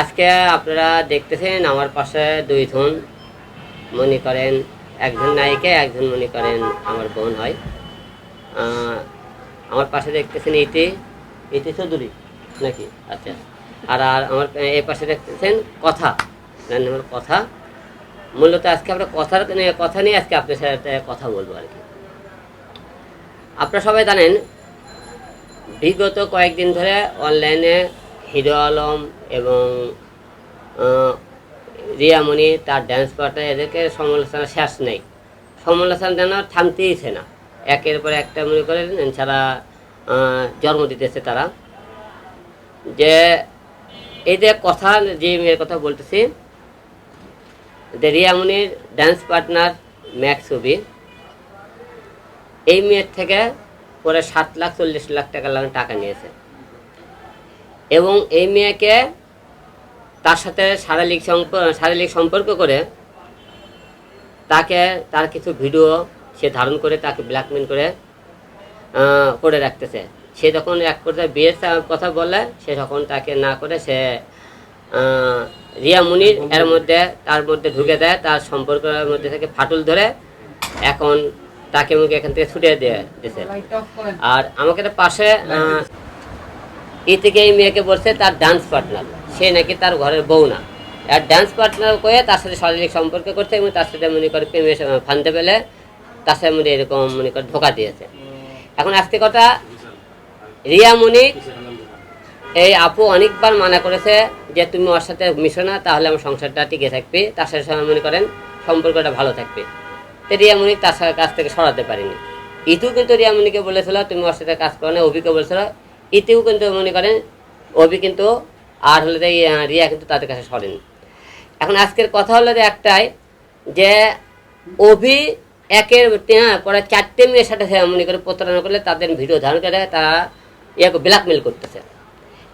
আজকে আপনারা দেখতেছেন আমার পাশে দুই দুইজন মনে করেন একজন নায়িকা একজন মনে করেন আমার বোন হয়। আমার পাশে দেখতেছেন ইতি ইতি চৌধুরী নাকি? আচ্ছা। আর আর আমার, এই পাশে দেখতেছেন কথা নাম কথা। মূলত আজকে আমরা কথার কথা নিয়ে আজকে আপনার সাথে কথা বলব আর কি। আপনারা সবাই জানেন, বিগত কয়েকদিন ধরে অনলাইনে হিরো আলম এবং রিয়ামণি তার ড্যান্স পার্টনার এদেরকে সমালোচনা শেষ নেই। সমালোচনা যেন থামতেইছে না। একের পর একটা মনে করেন ছাড়া জন্ম দিতেছে তারা। যে এই যে কথা, যে মেয়ের কথা বলতেছি, যে রিয়ামণির ড্যান্স পার্টনার ম্যাক্স ছবি, এই মেয়ের থেকে পরে সাত লাখ, চল্লিশ লাখ টাকা টাকা নিয়েছে। এবং এই মেয়েকে তার সাথে শারীরিক শারীরিক সম্পর্ক করে তাকে তার কিছু ভিডিও সে ধারণ করে তাকে ব্ল্যাকমেল করে করে রাখতেছে। সে যখন এক পর্যায়ে বিয়ের কথা বলে সে তখন তাকে না করে সে রিয়া মুনির এর মধ্যে তার মধ্যে ঢুকে দেয় তার সম্পর্কের মধ্যে থেকে ফাটল ধরে এখন তাকে মুখে এখান থেকে ছুটিয়ে দিয়ে দিছে আর আমাকে পাশে এ থেকে এই মেয়েকে বলছে তার ডান্স পার্টনার সে নাকি তার ঘরের বউ না। আর ডান্স পার্টনার করে তার সাথে শারীরিক সম্পর্ক করছে এবং তার সাথে মনে করে প্রেমে ফানতে পেলে তার সাথে মনে এরকম মনে করে ধোকা দিয়েছে। এখন আজকে কথা, রিয়া মনিক এই আপু অনেকবার মানা করেছে যে তুমি ওর সাথে মিশো না, তাহলে আমার সংসারটা টিকে থাকবে। তার সাথে সবাই মনে করেন সম্পর্কটা ভালো থাকবে। তো রিয়া মনিক তার কাছ থেকে সরাতে পারিনি। ইতু কিন্তু রিয়া মনিকে বলেছিল, তুমি ওর সাথে কাজ করো না। অভিকে বলেছিল ইতিও কিন্তু মনে করেন অভি কিন্তু আর হলে যে রিয়া কিন্তু তাদের কাছে সরেনি। এখন আজকের কথা হলো যে একটাই যে অভি একের পরে চারটে মেয়ের সাথে মনে করে প্রতারণা করলে তাদের ভিডিও ধারণ করে তারা ইয়াকে ব্ল্যাকমেল করতেছে।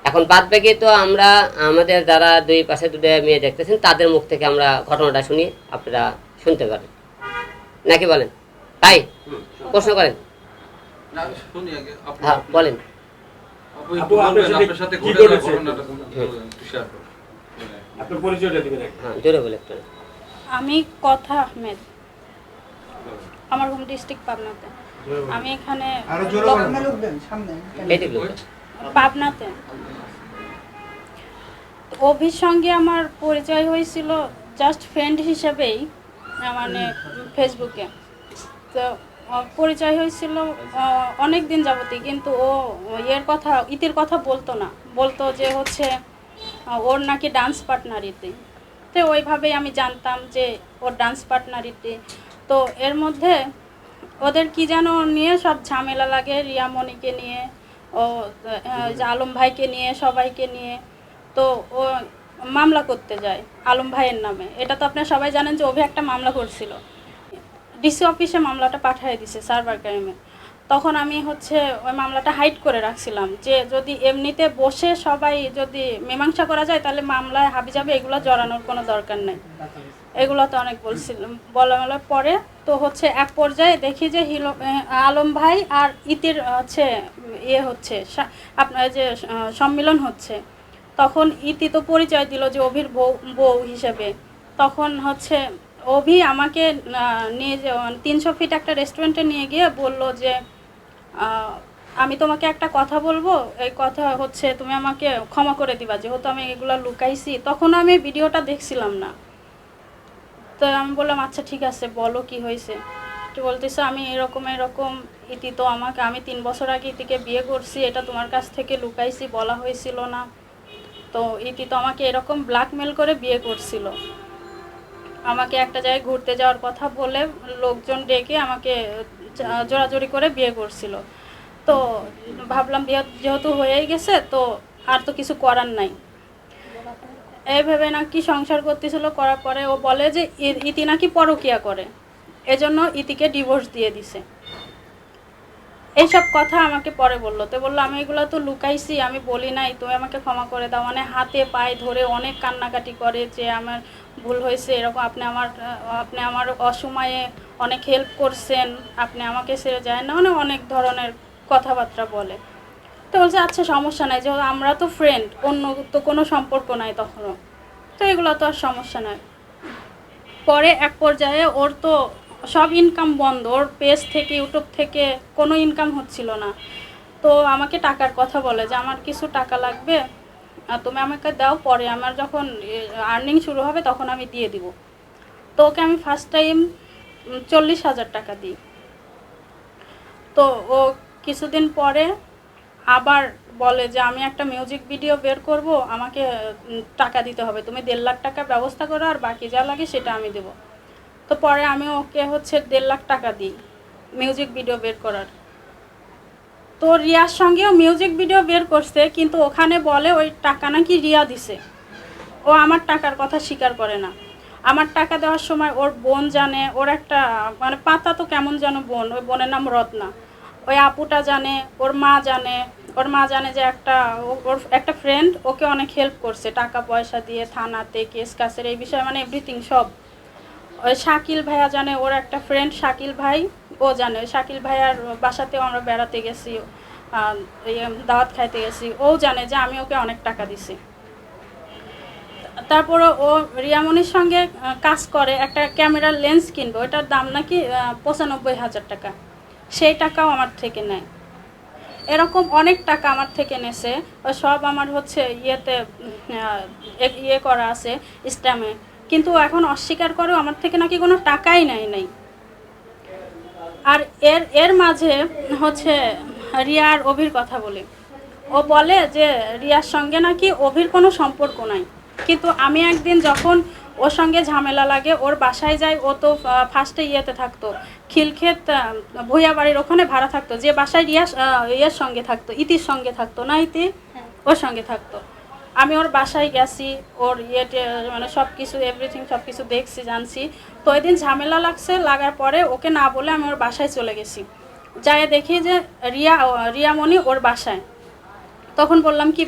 এখন বাদ বাকি তো আমরা আমাদের যারা দুই পাশে দুটো মেয়ে দেখতেছেন তাদের মুখ থেকে আমরা ঘটনাটা শুনি আপনারা শুনতে পারেন। নাকি বলেন? তাই প্রশ্ন করেন। হ্যাঁ বলেন। আপু আপু, আপনার সাথে কি ঘটেছে? ঘটনাটা একটু share করুন। আপনার পরিচয়টা দিবেন হ্যাঁ। জোরে বলে একটু। আমি কথা আহমেদ। আমার হোম ডিস্ট্রিক্ট পাবনাতে। আমি এখানে আরও জোরে বলেন। সামনে। পাবনাতে। অভির সঙ্গে আমার পরিচয় হয়েছিল জাস্ট ফ্রেন্ড হিসেবেই মানে ফেসবুকে তো পরিচয় হয়েছিল অনেক দিন যাবতই, কিন্তু ও, ইয়ের কথা, ইতির কথা বলতো না। বলতো যে হচ্ছে ওর নাকি ডান্স পার্টনার ইতি তো ওইভাবেই আমি জানতাম যে ওর ডান্স পার্টনার ইতি তো এর মধ্যে ওদের কি যেন নিয়ে সব ঝামেলা লাগে, রিয়ামণিকে নিয়ে, ও আলম ভাইকে নিয়ে, সবাইকে নিয়ে। তো ও মামলা করতে যায়, আলম ভাইয়ের নামে। এটা তো আপনারা সবাই জানেন যে অভি একটা মামলা করছিল। ডিসি অফিসে মামলাটা পাঠিয়ে দিছে সার্ভার ক্রাইমে তখন আমি হচ্ছে ওই মামলাটা হাইড করে রাখছিলাম যে যদি এমনিতে বসে সবাই যদি মীমাংসা করা যায়, তাহলে মামলায় হাবি যাবে এগুলো জড়ানোর কোনো দরকার নেই। এগুলো তো অনেক বলছিলাম বলা পরে তো হচ্ছে এক পর্যায়ে দেখি যে হিলো আলম ভাই আর ইতির হচ্ছে ইয়ে হচ্ছে আপনার যে সম্মিলন হচ্ছে। তখন ইতি তো পরিচয় দিল যে অভির বউ বউ হিসেবে। তখন হচ্ছে অভি আমাকে নিয়ে যে তিনশো ফিট একটা রেস্টুরেন্টে নিয়ে গিয়ে বলল যে আমি তোমাকে একটা কথা বলব। এই কথা হচ্ছে, তুমি আমাকে ক্ষমা করে দিবা। যেহেতু আমি এগুলো লুকাইছি তখন আমি ভিডিওটা দেখছিলাম না। তো আমি বললাম আচ্ছা ঠিক আছে, বলো কি হয়েছে? তো বলতেছে, আমি এরকম এরকম, ইতি তো আমাকে, আমি তিন বছর আগে ইতিকে বিয়ে করছি, এটা তোমার কাছ থেকে লুকাইছি, বলা হয়েছিল না। তো ইতি তো আমাকে এরকম ব্ল্যাকমেল করে বিয়ে করছিল। আমাকে একটা জায়গায় ঘুরতে যাওয়ার কথা বলে লোকজন ডেকে আমাকে জোরাজোরি করে বিয়ে করছিল। তো ভাবলাম বিয়ে যেহেতু হয়েই গেছে, তো আর তো কিছু করার নাই। এই ভেবে নাকি সংসার করতেছিল, করার পরে ও বলে যে ইতি নাকি পরকিয়া করে। এজন্য ইতিকে ডিভোর্স দিয়ে দিছে। এইসব কথা আমাকে পরে বলল। তো বলল, আমি এগুলো তো লুকাইছি, আমি বলি নাই, তুমি আমাকে ক্ষমা করে দাও। মানে হাতে পায়ে ধরে অনেক কান্নাকাটি করে যে আমার ভুল হয়েছে, এরকম আপনি আমার আপনি আমার অসময়ে অনেক হেল্প করছেন, আপনি আমাকে ছেড়ে যায় না মানে অনেক ধরনের কথাবার্তা বলে। তো বলছে আচ্ছা সমস্যা নাই, যেহেতু আমরা তো ফ্রেন্ড অন্য তো কোনো সম্পর্ক নাই তখনও। তো এগুলো তো আর সমস্যা নাই। পরে এক পর্যায়ে ওর তো সব ইনকাম বন্ধ, ওর পেজ থেকে ইউটিউব থেকে কোনো ইনকাম হচ্ছিল না। তো আমাকে টাকার কথা বলে যে, আমার কিছু টাকা লাগবে তুমি আমাকে দাও, পরে আমার যখন আর্নিং শুরু হবে তখন আমি দিয়ে দিব। তো ওকে আমি ফার্স্ট টাইম চল্লিশ হাজার টাকা দিই। তো ও কিছুদিন পরে আবার বলে যে, আমি একটা মিউজিক ভিডিও বের করব, আমাকে টাকা দিতে হবে। তুমি দেড় লাখ টাকা ব্যবস্থা করো আর বাকি যা লাগে সেটা আমি দেব। তো পরে আমি ওকে হচ্ছে দেড় লাখ টাকা দিই মিউজিক ভিডিও বের করার। তো রিয়ার সঙ্গেও মিউজিক ভিডিও বের করছে, কিন্তু ওখানে বলে ওই টাকা নাকি রিয়া দিছে। ও আমার টাকার কথা স্বীকার করে না। আমার টাকা দেওয়ার সময় ওর বোন জানে, ওর একটা মানে পাতা তো কেমন যেন বোন, ওই বোনের নাম রত্না। ওই আপুটা জানে, ওর মা জানে, ওর মা জানে যে একটা, ওর একটা ফ্রেন্ড ওকে অনেক হেল্প করছে, টাকা পয়সা দিয়ে, থানাতে কেস কাসের এই বিষয়ে মানে এভরিথিং সব। ওই শাকিল ভাইয়া জানে, ওর একটা ফ্রেন্ড শাকিল ভাই, ও জানে। শাকিল ভাইয়ার বাসাতেও আমরা বেড়াতে গেছি দাওয়াত খাইতে গেছি। ও জানে যে আমি ওকে অনেক টাকা দিছি। তারপরে ও রিয়ামনির সঙ্গে কাজ করে, একটা ক্যামেরার লেন্স কিনবে। ওটার দাম নাকি পঁচানব্বই হাজার টাকা। সেই টাকাও আমার থেকে নেয়। এরকম অনেক টাকা আমার থেকে নেছে। সব আমার হচ্ছে ইয়েতে ইয়ে করা আছে স্ট্যামে কিন্তু এখন অস্বীকার করেও আমার থেকে নাকি কোনো টাকাই নেয় নাই। আর এর এর মাঝে হচ্ছে রিয়া আর অভির কথা বলি। ও বলে যে রিয়ার সঙ্গে নাকি অভির কোনো সম্পর্ক নাই। কিন্তু আমি একদিন যখন ওর সঙ্গে ঝামেলা লাগে ওর বাসায় যাই ও তো ফার্স্টে ইয়েতে থাকতো খিলক্ষেত ভুইয়া বাড়ির ওখানে ভাড়া থাকতো। যে বাসায় রিয়া ইয়ের সঙ্গে থাকতো ইতির সঙ্গে থাকতো না ইতি? ওর সঙ্গে থাকতো। আমি ওর বাসায় গেছি, ওর ইয়েটে মানে সব কিছু এভরিথিং সব কিছু দেখছি, জানছি। তো ওই দিন ঝামেলা লাগছে, লাগার পরে ওকে না বলে আমি ওর বাসায় চলে গেছি। যাই দেখি যে রিয়া, রিয়ামণি ওর বাসায়। তখন বললাম, কি